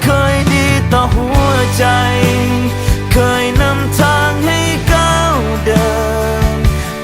ก